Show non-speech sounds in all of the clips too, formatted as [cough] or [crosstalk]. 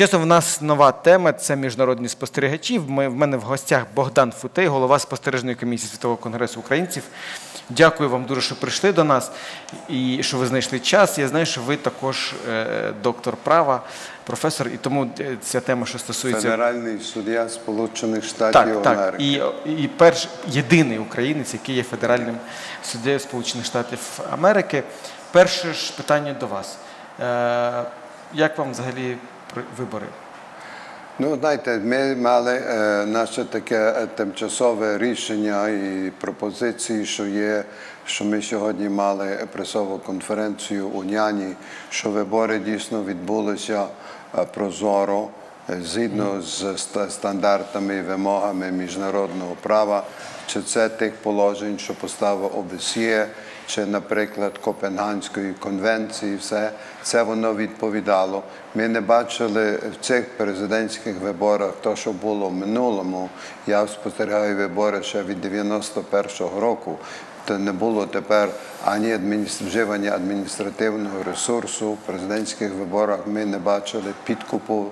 часу, в нас нова тема це міжнародні спостерігачі. Ми, в мене в гостях Богдан Футей, голова спостережної комісії Світового конгресу українців. Дякую вам дуже, що прийшли до нас і що ви знайшли час. Я знаю, що ви також е, доктор права, професор, і тому е, ця тема, що стосується Федеральний суддя Сполучених Штатів так, так. Америки. І, і перш єдиний українець, який є федеральним суддею Сполучених Штатів Америки. Перше ж питання до вас. Е, як вам взагалі вибори? Ну, знаєте, ми мали е, наше таке е, тимчасове рішення і пропозиції, що є, що ми сьогодні мали пресову конференцію у Няні, що вибори дійсно відбулися е, прозоро, згідно з стандартами і вимогами міжнародного права, чи це тих положень, що поставив ОБСЄ, чи, наприклад, Копенганської конвенції, все це воно відповідало. Ми не бачили в цих президентських виборах то, що було в минулому. Я спостерігаю вибори ще від 91-го року. То не було тепер ані вживання адміністративного ресурсу. В президентських виборах ми не бачили підкупу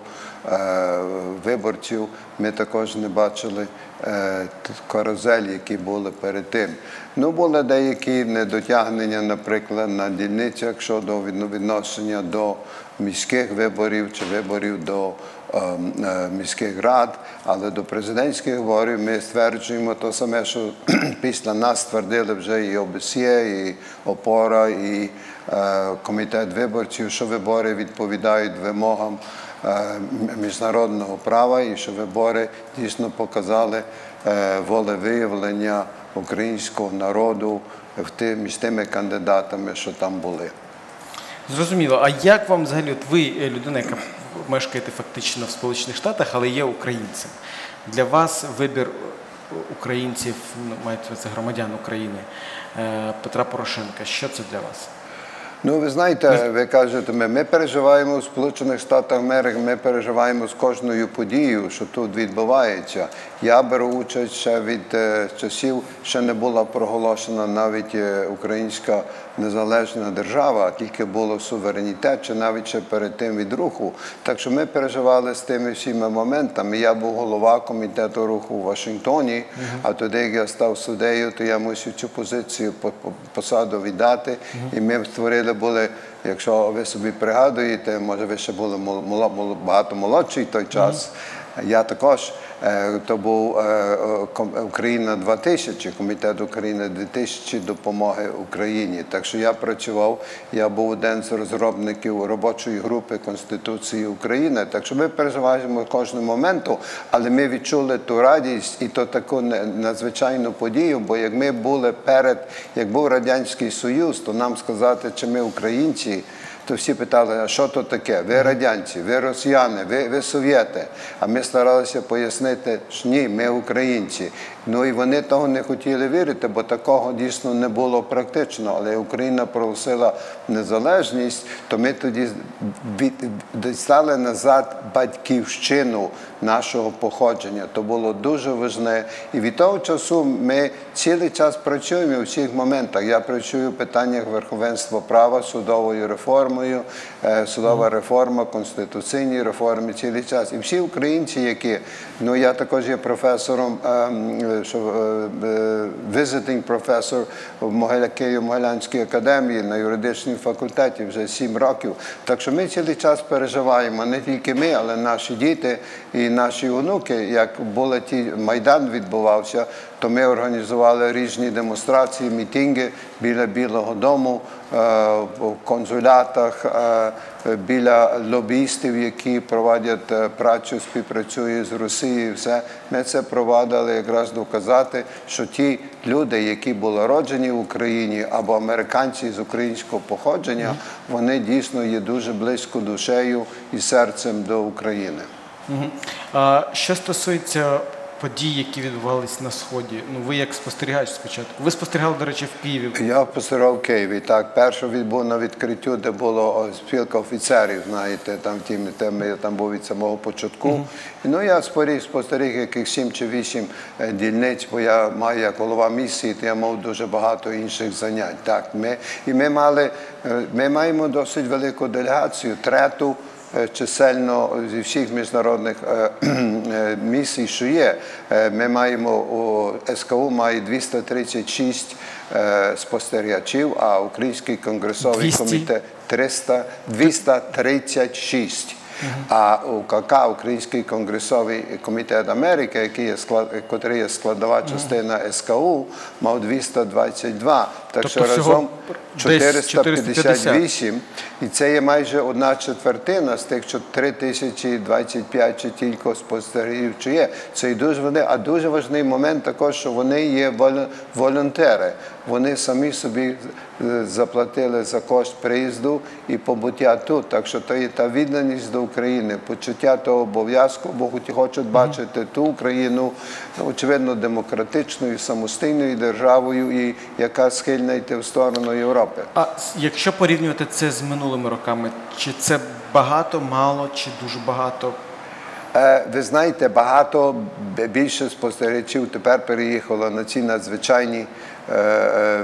е, виборців. Ми також не бачили е, карузелі, які були перед тим. Ну, були деякі недотягнення, наприклад, на дільницях щодо відношення до міських виборів чи виборів до міських рад, але до президентських виборів ми стверджуємо те саме, що [clears throat] після нас твердили вже і ОБСЄ, і ОПОРА, і е, комітет виборців, що вибори відповідають вимогам е, міжнародного права, і що вибори дійсно показали е, волевиявлення українського народу між тими кандидатами, що там були. Зрозуміло. А як вам взагалі, от ви е, людина, яка мешкаєте фактично в Сполучених Штатах, але є українцем? Для вас вибір українців, ну, мається це громадян України, е, Петра Порошенка, що це для вас? Ну, ви знаєте, ви кажете, ми, ми переживаємо в Сполучених Штатах Америки, ми переживаємо з кожною подією, що тут відбувається. Я беру участь ще від е, часів, ще не була проголошена навіть е, українська незалежна держава, а тільки було суверенітет, чи навіть ще перед тим від руху. Так що ми переживали з тими всіма моментами. Я був голова комітету руху у Вашингтоні, а тоді, як я став суддею, то я мусив цю позицію по- по- посаду віддати. І ми створили були, якщо ви собі пригадуєте, може ви ще були багато молодший той час. Я також е, то був е, е, Україна 2000, комітет України 2000 допомоги Україні. Так що я працював, я був один з розробників робочої групи Конституції України. Так що ми переживаємо кожного моменту, але ми відчули ту радість і то таку надзвичайну подію. Бо як ми були перед, як був радянський союз, то нам сказати, чи ми українці. То всі питали, а що то таке? Ви радянці, ви росіяни, ви, ви совєти. А ми старалися пояснити, що ні, ми українці. Ну і вони того не хотіли вірити, бо такого дійсно не було практично. Але Україна проголосила незалежність, то ми тоді відстали назад батьківщину нашого походження. То було дуже важне. І від того часу ми цілий час працюємо у всіх моментах. Я працюю в питаннях верховенства права, судовою реформою, е, судова реформа, конституційні реформи цілий час. І всі українці, які ну я також є професором, ем, що е, е, visiting професор в Могиля Києво-Могилянській академії на юридичному факультеті вже сім років. Так що ми цілий час переживаємо, не тільки ми, але наші діти і наші онуки. Як були ті майдан відбувався, то ми організували різні демонстрації, мітинги біля Білого Дому, е, в консулятах, е, біля лобістів, які проводять е, працю, співпрацюють з Росією. Все ми це провадили якраз доказати, що ті люди, які були роджені в Україні або американці з українського походження, вони дійсно є дуже близько душею і серцем до України. Мгм. А що стосується подій, які відбувалися на сході, ну ви як спостерігач спочатку. Ви спостерігали, до речі, в Києві. Я посерав в Києві. Так, перше відбув на відкриттю, де було спілка офіцерів. Знаєте, там ті теми я там був від самого початку. І, ну я споріг, спостеріг яких сім чи вісім е, дільниць, бо я маю як голова місії, то я мав дуже багато інших занять. Так, ми і ми мали, е, ми маємо досить велику делегацію, трету чисельно зі всіх міжнародних е, е, місій, що є. Е, Ми маємо у СКУ має 236 е, спостерігачів, а Український конгресовий 200? комітет 300, 236. А у КК Український конгресовий комітет Америки, який є склад, котрий є складова частина СКУ, мав 222. Так Тобто що разом десь 458. І це є майже одна четвертина з тих, що 3025 чи тільки спостерігів чи є. Це і дуже вони, а дуже важливий момент також, що вони є волонтери. Вони самі собі е, заплатили за кошт приїзду і побуття тут. Так що то є та відданість до України, почуття того обов'язку, бо хочуть бачити ту Україну, ну, очевидно, демократичною, самостійною державою, і яка схильна йти в сторону Європи. А якщо порівнювати це з минулими роками, чи це багато, мало, чи дуже багато? Е, Ви знаєте, багато більше спостерігачів тепер переїхало на ці надзвичайні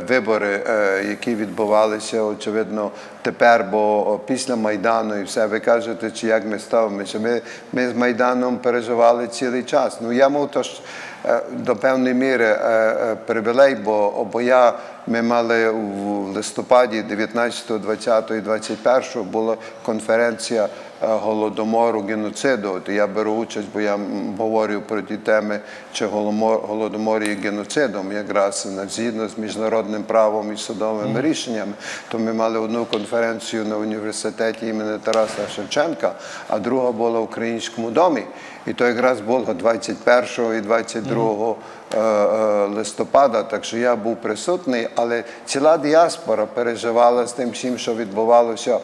вибори, е, які відбувалися, очевидно, тепер, бо після Майдану і все, ви кажете, чи як ми ставимося. Ми, ми з Майданом переживали цілий час. Ну, я мав то ж е, до певної міри е, е, привілей, бо, бо я, ми мали в листопаді 19, 20 і 21 була конференція е, голодомору, геноциду. От я беру участь, бо я говорю про ті теми, чи голодомор є геноцидом, якраз згідно з міжнародним правом і судовими рішеннями. То ми мали одну конференцію на університеті імені Тараса Шевченка, а друга була в Українському домі. І то якраз було 21 і 22 е, е, листопада, так що я був присутній, але ціла діаспора переживала з тим всім, що відбувалося е,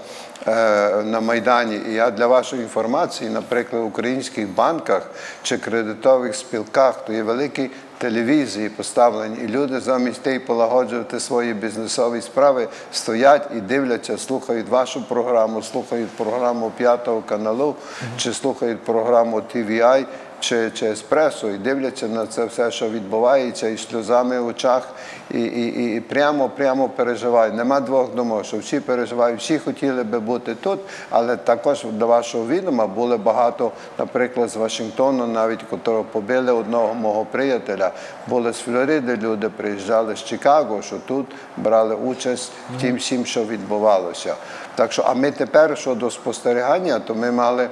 на Майдані. І я для вашої інформації, наприклад, в українських банках чи кредитових спілках, то є великі телевізії поставлені, і люди замість тієї полагоджувати свої бізнесові справи стоять і дивляться, слухають вашу програму, слухають програму п'ятого каналу, чи слухають програму TVI, чи, чи еспресо, і дивляться на це все, що відбувається, і сльозами в очах, і, і, і прямо прямо переживають. Нема двох думок, що всі переживають, всі хотіли би бути тут, але також до вашого відома було багато, наприклад, з Вашингтону, навіть котрого побили одного мого приятеля, були з Флориди, люди приїжджали з Чикаго, що тут брали участь в тім всім, що відбувалося. Так що, а ми тепер щодо спостерігання, то ми мали.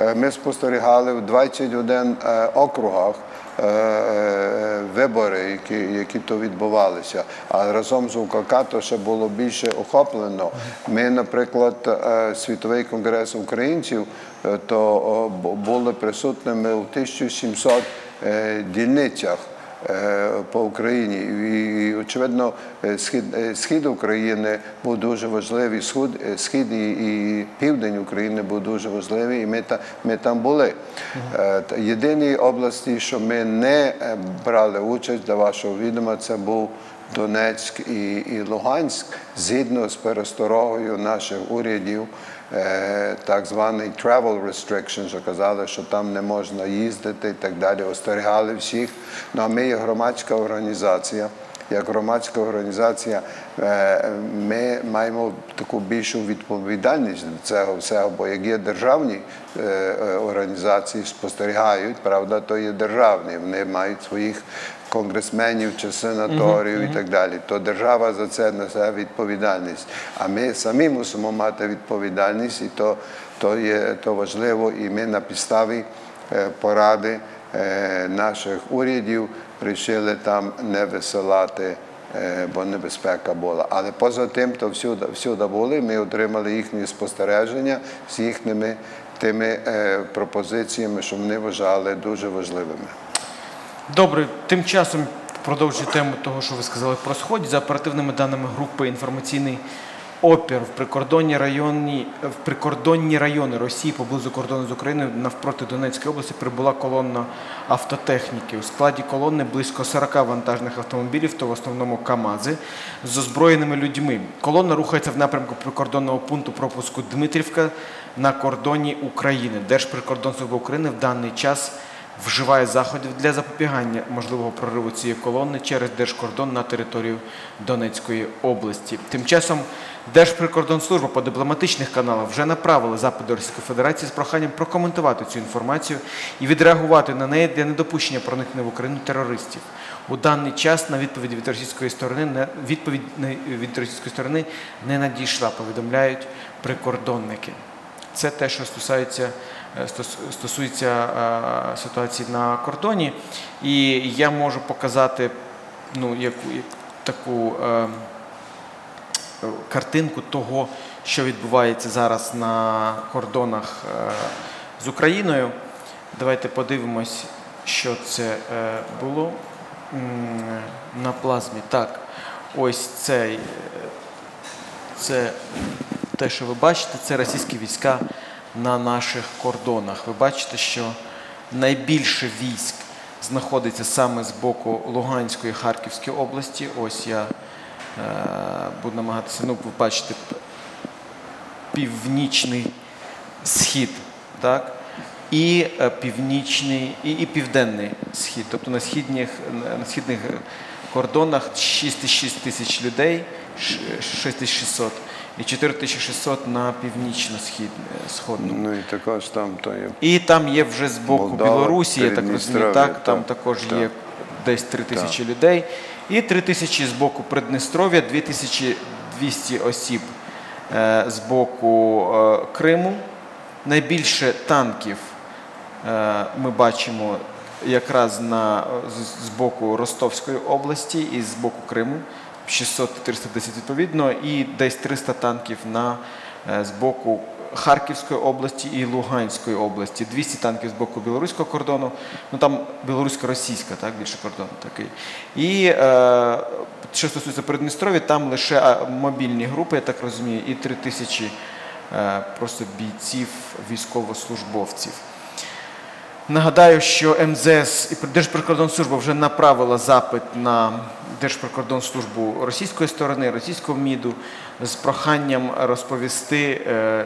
Е, Ми спостерігали в 21 е, округах е, вибори, які, які то відбувалися. А разом з УКК то ще було більше охоплено. Ми, наприклад, Світовий конгрес українців, то були присутними у 1700 е, дільницях по Україні. І, очевидно, е, схід, е, схід України був дуже важливий, схід, е, схід і, і південь України був дуже важливий, і ми, та, ми там були. Єдиній Єдині області, що ми не е, брали участь для вашого відома, це був Донецьк і, і Луганськ, згідно з пересторогою наших урядів, е, так званий travel restriction, що казали, що там не можна їздити і так далі, остерігали всіх. Ну а ми є громадська організація. Як громадська організація е, ми маємо таку більшу відповідальність до цього всього, бо як є державні е, е, організації, спостерігають, правда, то є державні. Вони мають своїх конгресменів чи сенаторів і так далі. То держава за це несе відповідальність. А ми самі мусимо мати відповідальність, і то, то є то важливо. І ми на підставі поради наших урядів вирішили там не висилати. Бо небезпека була. Але поза тим, то всюди, всюди були. Ми отримали їхні спостереження з їхніми тими пропозиціями, що вони вважали дуже важливими. Добре, тим часом продовжую тему того, що ви сказали про сході. За оперативними даними групи інформаційний опір в прикордонні районі в прикордонні райони Росії поблизу кордону з Україною навпроти Донецької області прибула колонна автотехніки. У складі колони близько 40 вантажних автомобілів, то в основному КАМАЗи з озброєними людьми. Колона рухається в напрямку прикордонного пункту пропуску Дмитрівка на кордоні України. Держприкордонслужба України в даний час вживає заходів для запобігання можливого прориву цієї колони через держкордон на територію Донецької області. Тим часом Держприкордонслужба по дипломатичних каналах вже направила запит до Російської Федерації з проханням прокоментувати цю інформацію і відреагувати на неї для недопущення проникнення в Україну терористів. У даний час на відповідь від російської сторони не відповідь від російської сторони не надійшла. Повідомляють прикордонники. Це те, що стосується, стос- стосується е, ситуації на кордоні. І я можу показати ну, яку, таку е, е, картинку того, що відбувається зараз на кордонах е, з Україною. Давайте подивимось, що це е, було на плазмі. Так, ось цей. е, Це те, що ви бачите, це російські війська на наших кордонах. Ви бачите, що найбільше військ знаходиться саме з боку Луганської і Харківської області. Ось я е, буду намагатися, ну, ви бачите, північний схід, так? І е, північний, і, і південний схід. Тобто на східних, на східних е, кордонах 6,6 тисяч людей, ш- 6600, і 4600 на північно-східному. Ну і також там то є. І там є вже з боку Молдова, Білорусі, я так розумію, так, там так, також так. є десь 3 тисячі людей. І 3 тисячі з боку Придністров'я, 2200 осіб е, з боку е, Криму. Найбільше танків е, ми бачимо якраз на, з, з боку Ростовської області і з боку Криму. 600-310 відповідно, і десь 300 танків на, е, з боку Харківської області і Луганської області, 200 танків з боку білоруського кордону, ну там білорусько-російська, так, більше кордон такий. І е, що стосується Придністров'я, там лише мобільні групи, я так розумію, і 3 тисячі е, просто бійців, військовослужбовців. Нагадаю, що МЗС і Держприкордонслужба вже направила запит на Держприкордонслужбу російської сторони, російського МІДу з проханням розповісти, е,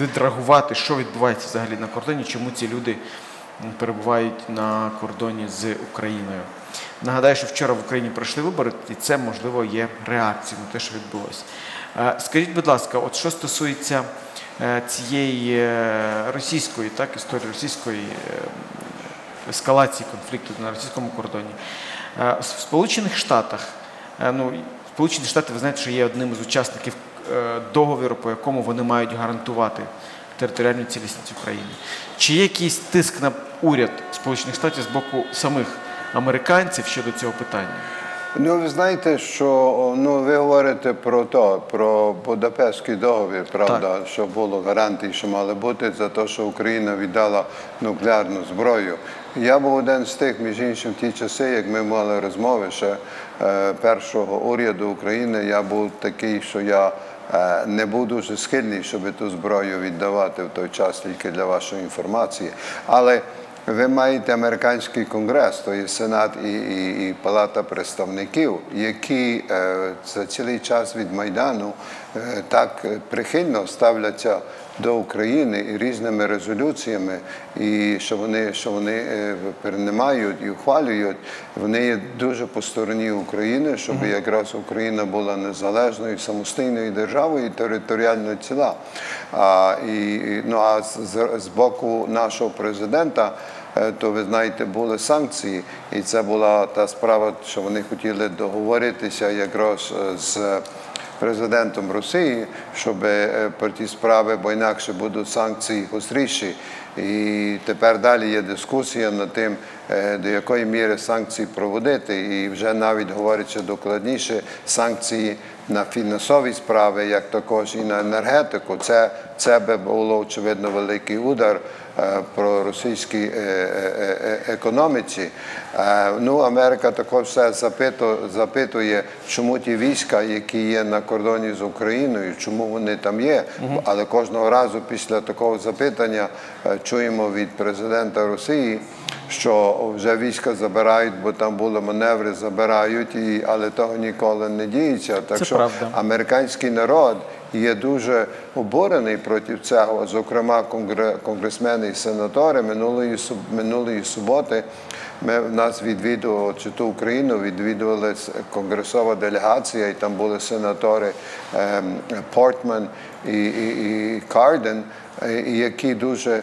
відреагувати, що відбувається взагалі на кордоні, чому ці люди перебувають на кордоні з Україною. Нагадаю, що вчора в Україні пройшли вибори, і це, можливо, є реакцією на те, що відбулося. Е, Скажіть, будь ласка, от що стосується цієї е, російської, так, історії російської е, ескалації конфлікту на російському кордоні. Е, В Сполучених Штатах, е, ну, Сполучені Штати, ви знаєте, що є одним з учасників е, договору, по якому вони мають гарантувати територіальну цілісність України. Чи є якийсь тиск на уряд Сполучених Штатів з боку самих американців щодо цього питання? Ну, ви знаєте, що ну ви говорите про то, про Будапештський договір, правда, що було гарантії, що мали бути за те, що Україна віддала нуклеарну зброю. Я був один з тих, між іншим, в ті часи, як ми мали розмови ще е, першого уряду України, я був такий, що я е, не був дуже схильний, щоб ту зброю віддавати в той час, тільки для вашої інформації. Але ви маєте американський конгрес, то є Сенат і, і, і Палата представників, які е, за цілий час від Майдану так е, прихильно ставляться до України і різними резолюціями, і що вони, що вони е, і ухвалюють, вони є дуже по стороні України, щоб якраз Україна була незалежною, самостійною державою і територіально ціла. А, і, ну, а з, з- боку нашого президента е, то ви знаєте, були санкції, і це була та справа, що вони хотіли договоритися якраз е, з президентом Росії, щоб е, про ті справи, бо інакше будуть санкції гостріші. І тепер далі є дискусія над тим, е, до якої міри санкції проводити, і вже навіть говориться докладніше санкції на фінансові справи, як також і на енергетику. Це, це би було очевидно великий удар про російській е, е, е, економіці. Е, Ну, Америка також все запиту- запитує, чому ті війська, які є на кордоні з Україною, чому вони там є. Але кожного разу після такого запитання е, чуємо від президента Росії, що вже війська забирають, бо там були маневри, забирають, і, але того ніколи не діється. Так Це що правда. американський народ є дуже обурений проти цього. Зокрема, конгре- конгресмени і сенатори минулої минулої суботи. Ми нас відвідували чи то Україну, відвідували конгресова делегація, і там були сенатори ем, Портман і, і, і Карден, які дуже е,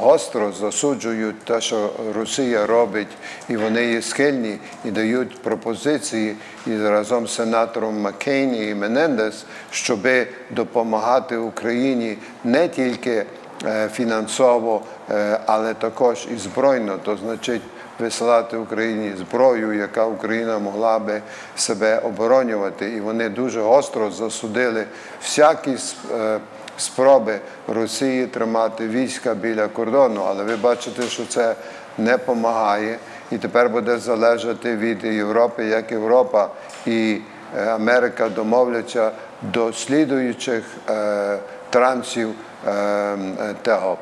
гостро засуджують те, що Росія робить, і вони є схильні і дають пропозиції і разом з сенатором Маккейні і Менендес, щоб допомагати Україні не тільки е, фінансово, е, але також і збройно, то значить висилати Україні зброю, яка Україна могла би себе оборонювати. І вони дуже гостро засудили всякі е, спроби Росії тримати війська біля кордону. Але ви бачите, що це не допомагає. І тепер буде залежати від Європи, як Європа і е, Америка домовляться до слідуючих е, трансів е, того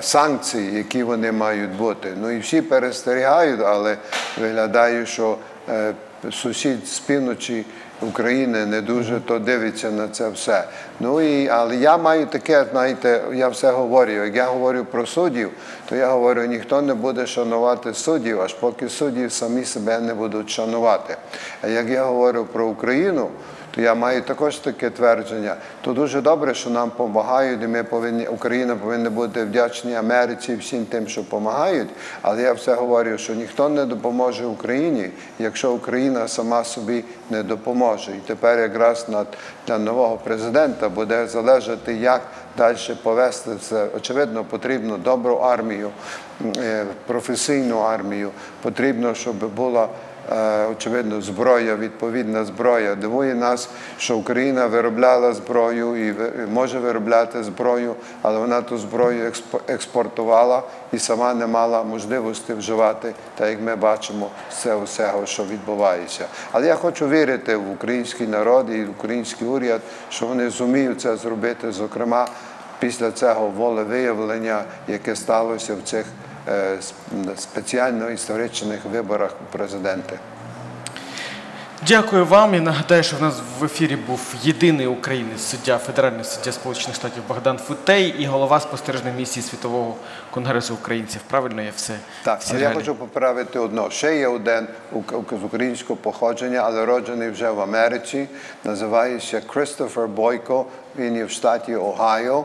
санкцій, які вони мають бути. Ну і всі перестерігають, але виглядає, що сусід з півночі України не дуже то дивиться на це все. Ну і але я маю таке, знаєте, я все говорю. Як я говорю про суддів, то я говорю, ніхто не буде шанувати суддів, аж поки судді самі себе не будуть шанувати. А як я говорю про Україну, то я маю також таке твердження. То дуже добре, що нам допомагають, і ми повинні, Україна повинна бути вдячні Америці і всім тим, що допомагають. Але я все говорю, що ніхто не допоможе Україні, якщо Україна сама собі не допоможе. І тепер якраз над, для нового президента буде залежати, як далі повести це. Очевидно, потрібно добру армію, е, професійну армію. Потрібно, щоб була очевидно, зброя, відповідна зброя. Дивує нас, що Україна виробляла зброю і може виробляти зброю, але вона ту зброю експ- експортувала і сама не мала можливості вживати, так як ми бачимо цього всього, що відбувається. Але я хочу вірити в український народ і в український уряд, що вони зуміють це зробити, зокрема після цього волевиявлення, яке сталося в цих е, спеціально історичних виборах у президенти. Дякую вам. І нагадаю, що в нас в ефірі був єдиний українець суддя, федеральний суддя Сполучених Штатів Богдан Футей і голова спостережної місії Світового конгресу українців. Правильно я все. Так, всі я хочу поправити одно. Ще є один з українського походження, але роджений вже в Америці. Називається Кристофер Бойко. Він є в штаті Огайо.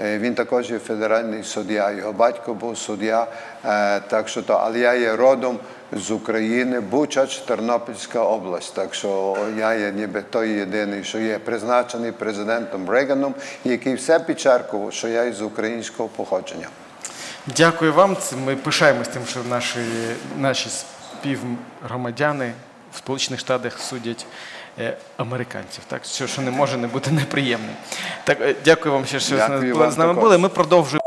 Е, Він також є федеральний суддя. Його батько був суддя. Е, Так що то, але я є родом з України, Бучач, Тернопільська область. Так що я є ніби той єдиний, що є призначений президентом Рейганом, який все підчеркував, що я із українського походження. Дякую вам. Ми пишаємось тим, що наші, наші співгромадяни в Сполучених Штатах судять американців. Так, що, що не може не бути неприємним. Так, е, дякую вам ще, що Дякую з вам нами також. були. Ми продовжуємо.